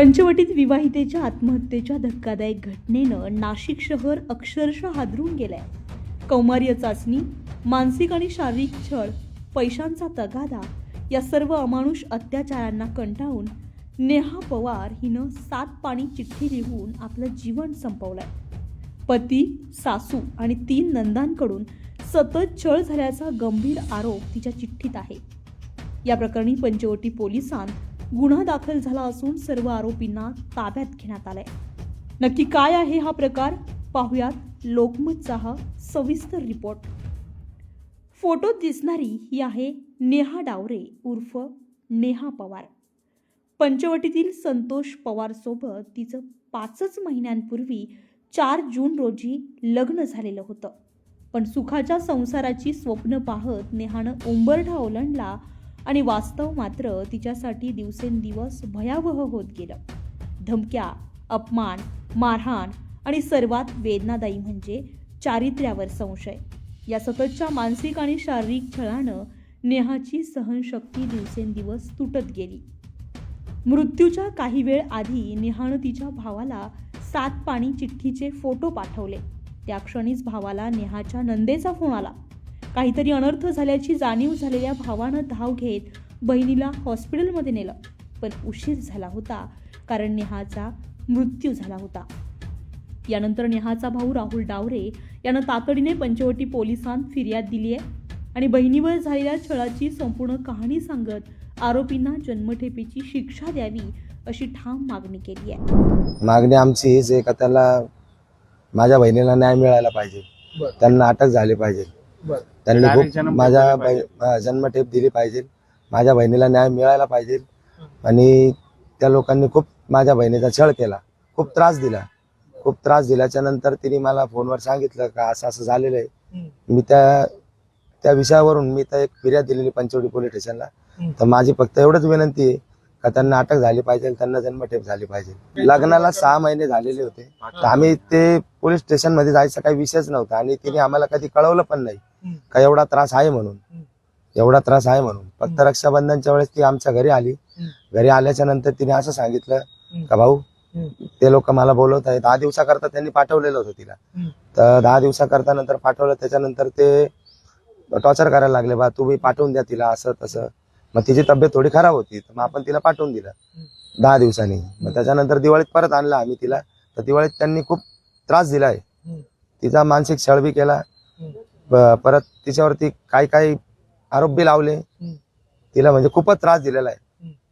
पंचवटीत विवाहितेच्या आत्महत्येच्या धक्कादायक घटनेनं नाशिक शहर अक्षरशः हादरून गेलंय. कौमार्य चाचणी मानसिक आणि शारीरिक छळ पैशांचा तगादा या सर्व अमानुष अत्याचारांना कंटाळून नेहा पवार हिनं सात पाणी चिठ्ठी लिहून आपलं जीवन संपवलंय. पती सासू आणि तीन नंदांकडून सतत छळ झाल्याचा गंभीर आरोप तिच्या चिठ्ठीत आहे. या प्रकरणी पंचवटी पोलिसांत गुन्हा दाखल झाला असून सर्व आरोपींना ताब्यात घेण्यात आलंय. नक्की काय आहे हा प्रकार? पाहुयात लोकमतचा हा सविस्तर रिपोर्ट. फोटोत दिसणारी ही आहे नेहा डावरे उर्फ नेहा पवार. पंचवटीतील संतोष पवारसोबत तिचं पाचच महिन्यांपूर्वी चार जून रोजी लग्न झालेलं होतं. पण सुखाच्या संसाराची स्वप्न पाहत नेहानं उंबरठा ओलांडला आणि वास्तव मात्र तिच्यासाठी दिवसेंदिवस भयावह होत गेलं. धमक्या अपमान मारहाण आणि सर्वात वेदनादायी म्हणजे चारित्र्यावर संशय. या सततच्या मानसिक आणि शारीरिक छळानं नेहाची सहनशक्ती दिवसेंदिवस तुटत गेली. मृत्यूच्या काही वेळ आधी नेहानं तिच्या भावाला सात पाणी चिठ्ठीचे फोटो पाठवले. त्या क्षणीच भावाला नेहाच्या नंदेचा फोन आला. काहीतरी अनर्थ झाल्याची जाणीव झालेल्या भावानं धाव घेत बहिणीला हॉस्पिटलमध्ये नेलं. पण उशीर झाला होता कारण नेहाचा मृत्यू झाला होता. यानंतर नेहाचा भाऊ राहुल डावरे यानं तातडीने पंचवटी पोलिसांत फिर्याद दिली आहे आणि बहिणीवर झालेल्या छळाची संपूर्ण कहाणी सांगत आरोपींना जन्मठेपेची शिक्षा द्यावी अशी ठाम मागणी केली आहे मागणी आमची हीच आहे का त्याला माझ्या बहिणीला न्याय मिळायला पाहिजे. बर. त्यांना अटक झाली पाहिजे. त्यांनी खूप माझ्या दिली पाहिजे. बहि- जन्मठेप दिली पाहिजे. माझ्या बहिणीला न्याय मिळायला पाहिजे. आणि त्या लोकांनी खूप माझ्या बहिणीचा छळ केला. खूप त्रास दिला. खूप त्रास दिल्याच्या नंतर तिने मला फोनवर सांगितलं का असं असं झालेलं आहे. मी त्या त्या विषयावरून मी तर एक फिर्याद दिलेली पंचवटी पोलीस स्टेशनला. हम्म. तर माझी फक्त एवढंच विनंती आहे का त्यांना अटक झाली पाहिजे त्यांना जन्मठेप झाली पाहिजे. लग्नाला सहा महिने झालेले होते. तर आम्ही ते पोलीस स्टेशनमध्ये जायचा काही विषयच नव्हता आणि तिने आम्हाला कधी कळवलं पण नाही. का एवढा त्रास आहे म्हणून. एवढा त्रास आहे म्हणून. फक्त. रक्षाबंधनच्या वेळेस ती आमच्या घरी आली. घरी आल्याच्यानंतर तिने असं सांगितलं. का भाऊ. ते लोक मला बोलवत आहे दहा दिवसाकरता त्यांनी पाठवलेलं होतं तिला. तर दहा दिवसाकरता नंतर पाठवलं. त्याच्यानंतर ते टॉर्चर करायला लागले. बा तुम्ही पाठवून द्या तिला असं तसं. मग तिची तब्येत थोडी खराब होती. तर मग आपण तिला पाठवून दिलं. दहा दिवसांनी. मग त्याच्यानंतर दिवाळीत परत आणलं आम्ही तिला. तर दिवाळीत त्यांनी खूप त्रास दिलाय. तिचा मानसिक छळ बी केला. परत तिच्यावरती काही काही आरोप बी लावले. तिला म्हणजे खूपच त्रास दिलेला आहे.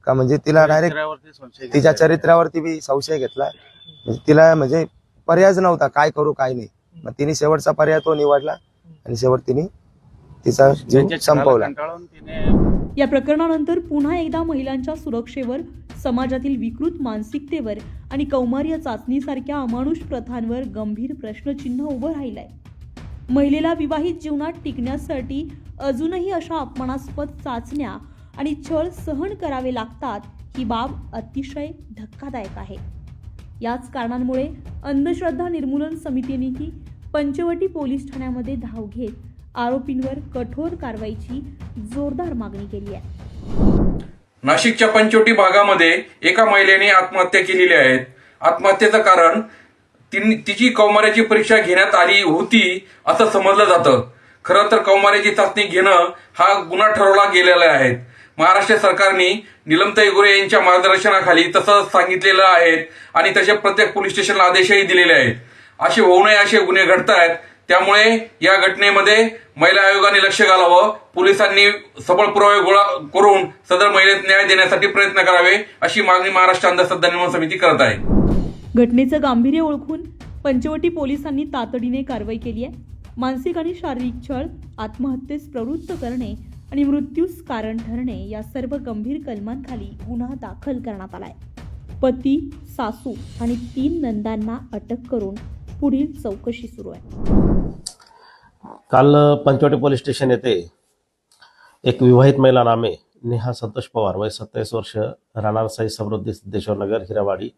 का म्हणजे तिला डायरेक्ट चरित्र्यावरती संशय तिच्या घेतलाय. चरित्र्यावरती बी संशय घेतला. म्हणजे तिला म्हणजे पर्यायच नव्हता काय करू काय नाही. मग तिने शेवटचा पर्याय तो निवडला आणि शेवट तिने तिचा जीव संपवला. या प्रकरणानंतर पुन्हा एकदा महिलांच्या सुरक्षेवर समाजातील विकृत मानसिकतेवर आणि कौमार्य चाचणीसारख्या अमानुष प्रथांवर गंभीर प्रश्नचिन्ह उभं राहिलंय. महिलेला विवाहित जीवनात टिकण्यासाठी अजूनही अशा अपमानास्पद चाचण्या आणि छळ सहन करावे लागतात ही बाब अतिशय धक्कादायक आहे. याच कारणांमुळे अंधश्रद्धा निर्मूलन समितीनेही पंचवटी पोलीस ठाण्यामध्ये धाव घेत आरोपींवर कठोर कारवाईची जोरदार मागणी केली आहे. नाशिकच्या पंचवटी भागामध्ये एका महिलेने आत्महत्या केलेली आहे. आत्महत्येचं कारण तिची कौमार्याची परीक्षा घेण्यात आली होती असं समजलं जातं. खरं तर कौमार्याची चाचणी घेणं हा गुन्हा ठरवला गेलेला आहे. महाराष्ट्र सरकारने निलमताई गुरे यांच्या मार्गदर्शनाखाली तसं सांगितलेलं आहे आणि तसे प्रत्येक पोलीस स्टेशनला आदेशही दिलेले आहेत. असे होऊ नये असे गुन्हे घडत आहेत त्यामुळे या घटनेमध्ये महिला आयोगाने लक्ष घालावं. पोलिसांनी सबळ पुरावे गोळा करून सदर महिलेत न्याय देण्यासाठी प्रयत्न करावे अशी मागणी महाराष्ट्र अंधश्रद्धा निर्माण समिती करत आहे. घटनेचं गांभीर्य ओळखून पंचवटी पोलिसांनी तातडीने कारवाई केली आहे. मानसिक आणि शारीरिक छळ आत्महत्येस प्रवृत्त करणे आणि मृत्यूस कारण ठरणे या सर्व गंभीर कलमांखाली गुन्हा दाखल करण्यात आलाय. पती सासू आणि तीन नंदांना अटक करून पुढील चौकशी सुरू आहे. काल पंचवटी पोलीस स्टेशन येथे एक विवाहित महिला नामे नेहा संतोष पवार वय सत्तावीस वर्ष राहणार साई समृद्धी सिद्धेश्वरनगर हिरावाडी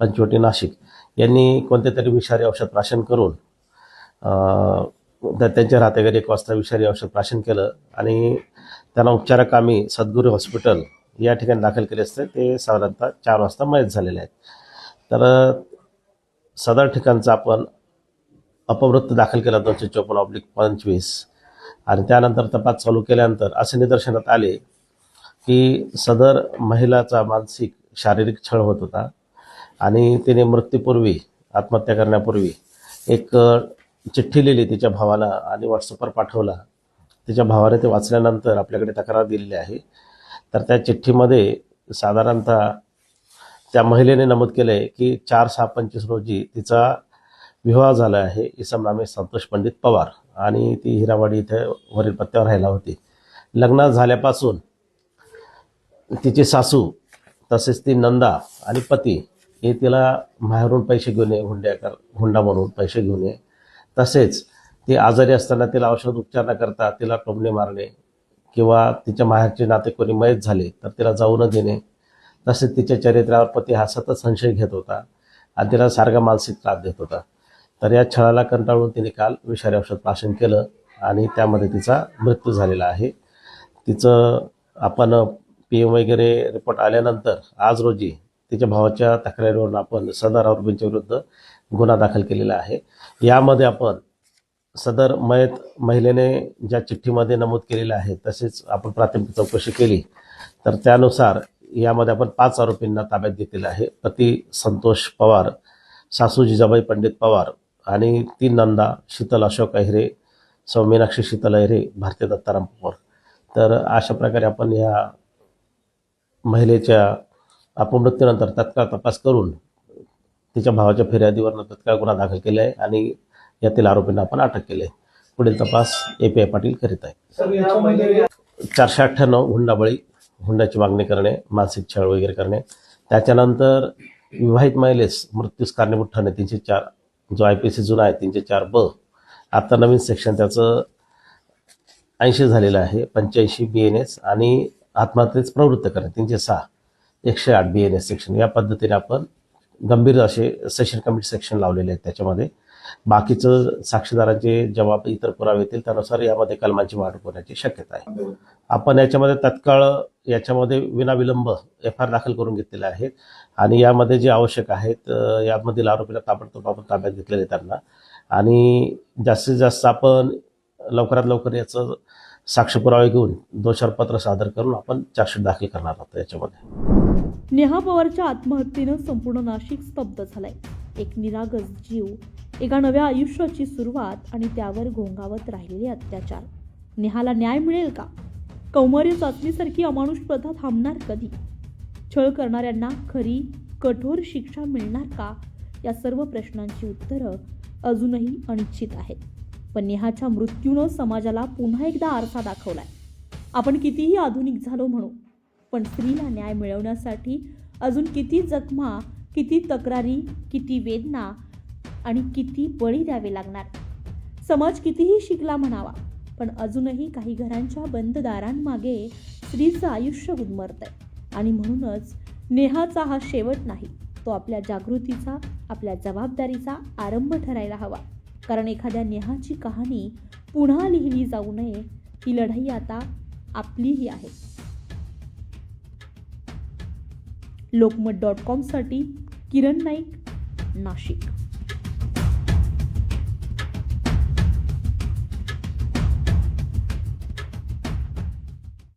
पंचवटी नाशिक. यांनी कोणते तरी विषारी औषध प्राशन करून त्यांच्या राहत्या घरी एक वाजता विषारी औषध प्राशन केलं आणि त्यांना उपचाराकामी सद्गुरू हॉस्पिटल या ठिकाणी दाखल केले असते. ते साधारणतः चार वाजता मयत झालेले आहेत. तर सदर ठिकाणचा आपण अपवृत्त दाखल केला दोनशे चोपन्न ऑब्लिक पंचवीस. आणि त्यानंतर तपास चालू केल्यानंतर असे निदर्शनात आले की सदर महिलाचा मानसिक शारीरिक छळ होत होता. आणि तिने मृत्यूपूर्वी आत्महत्या करण्यापूर्वी एक चिठ्ठी लिहिली तिच्या भावाला आणि व्हॉट्सअपवर पाठवला. तिच्या भावाने ते वाचल्यानंतर आपल्याकडे तक्रार दिलेली आहे. तर त्या चिठ्ठीमध्ये साधारणतः त्या महिलेने नमूद केलं आहे की चार सहा पंचवीस रोजी तिचा विवाह झाला आहे इसम नामे संतोष पंडित पवार आणि ती हिरावाडी इथे वरील पत्त्यावर राहिला होती. लग्न झाल्यापासून तिची सासू तसेच ती नंदा आणि पती हे तिला बाहेरून पैसे घेऊन ये हुंड्याकर हुंडा म्हणून पैसे घेऊन ये. तसेच ती आजारी असताना तिला औषध उपचार न करता तिला टोमणे मारणे किंवा तिच्या माहेरचे नाते कोणी मयत झाले तर तिला जाऊ न देणे. तसेच तिच्या चरित्रावर पती हा सतत संशय घेत होता आणि तिला सारखा मानसिक त्रास देत होता. तर या छळाला कंटाळून तिने काल विषारी औषध प्राशन केलं आणि त्यामध्ये तिचा मृत्यू झालेला आहे. तिचं आपण पी एम वगैरे रिपोर्ट आल्यानंतर आज रोजी तिच्या भावाच्या तक्रारीवरून आपण सदर आरोपींच्या विरुद्ध गुन्हा दाखल केलेला आहे. यामध्ये आपण सदर मयत महिलेने ज्या चिठ्ठीमध्ये नमूद केलेलं आहे तसेच आपण प्राथमिक चौकशी केली तर त्यानुसार यामध्ये आपण पाच आरोपींना ताब्यात घेतलेलं आहे. पती संतोष पवार सासू जिजाबाई पंडित पवार आणि तीन नंदा शीतल अशोक अहिरे सौ मीनाक्षी शीतल अहिरे भारतीय दत्ताराम पवार. तर अशा प्रकारे आपण या महिलेच्या अपमृत्यूनंतर तत्काळ तपास करून तिच्या भावाच्या फिर्यादीवरनं तत्काळ गुन्हा दाखल केला आहे आणि यातील आरोपींना आपण अटक केली आहे. पुढील तपास ए पी आय पाटील करीत आहे. चारशे अठ्ठ्याण्णव हुंडाबळी हुंड्याची मागणी करणे मानसिक छळ वगैरे करणे. त्याच्यानंतर विवाहित महिलेस मृत्यूस कारणीभूत ठरणे तीनशे चार जो आय पी सी जुना आहे तीनशे चार ब. आता नवीन सेक्शन त्याचं ऐंशी झालेलं आहे पंच्याऐंशी बी एन एस आणि आत्महत्येच प्रवृत्त करणे तीनशे सहा. एकशे आठ बी एन एस सेक्शन या पद्धतीने आपण गंभीर असे सेशन कमिटी सेक्शन लावलेले आहेत त्याच्यामध्ये. बाकीचं साक्षीदारांचे जबाब इतर पुरावे येतील त्यानुसार यामध्ये कलमांची वाढ होण्याची शक्यता आहे. आपण याच्यामध्ये तत्काळ याच्यामध्ये विनाविलंब एफ आर दाखल करून घेतलेले आहेत. आणि यामध्ये जे आवश्यक आहेत यामधील आरोपीला ताबडतोब आपण ताब्यात घेतलेले त्यांना. आणि जास्तीत जास्त आपण लवकरात लवकर याचं साक्ष पुरावे घेऊन दोषारपत्र सादर करून आपण चार्जशीट दाखल करणार आहोत याच्यामध्ये. नेहा पवारच्या आत्महत्येनं संपूर्ण नाशिक स्तब्ध झालंय. एक निरागस जीव एका नव्या आयुष्याची सुरुवात आणि त्यावर घोंगावत राहिलेले अत्याचार. नेहाला न्याय मिळेल का? कौमार्य चाचणीसारखी अमानुष प्रथा थांबणार कधी? छळ करणाऱ्यांना खरी कठोर शिक्षा मिळणार का? या सर्व प्रश्नांची उत्तरं अजूनही अनिश्चित आहेत. पण नेहाच्या मृत्यूनं समाजाला पुन्हा एकदा आरसा दाखवलाय. आपण कितीही आधुनिक झालो म्हणू पण स्त्रीला न्याय मिळवण्यासाठी अजून किती जखमा किती तक्रारी किती वेदना आणि किती बळी द्यावे लागणार? समाज कितीही शिकला म्हणावा पण अजूनही काही घरांच्या बंद दारांमागे स्त्रीचं आयुष्य गुदमरतंय. आणि म्हणूनच नेहाचा हा शेवट नाही तो आपल्या जागृतीचा आपल्या जबाबदारीचा आरंभ ठरायला हवा. कारण एखाद्या नेहाची कहाणी पुन्हा लिहिली जाऊ नये ही लढाई आता आपलीही आहे. लोकमत डॉट कॉमसाठी किरण नाईक नाशिक.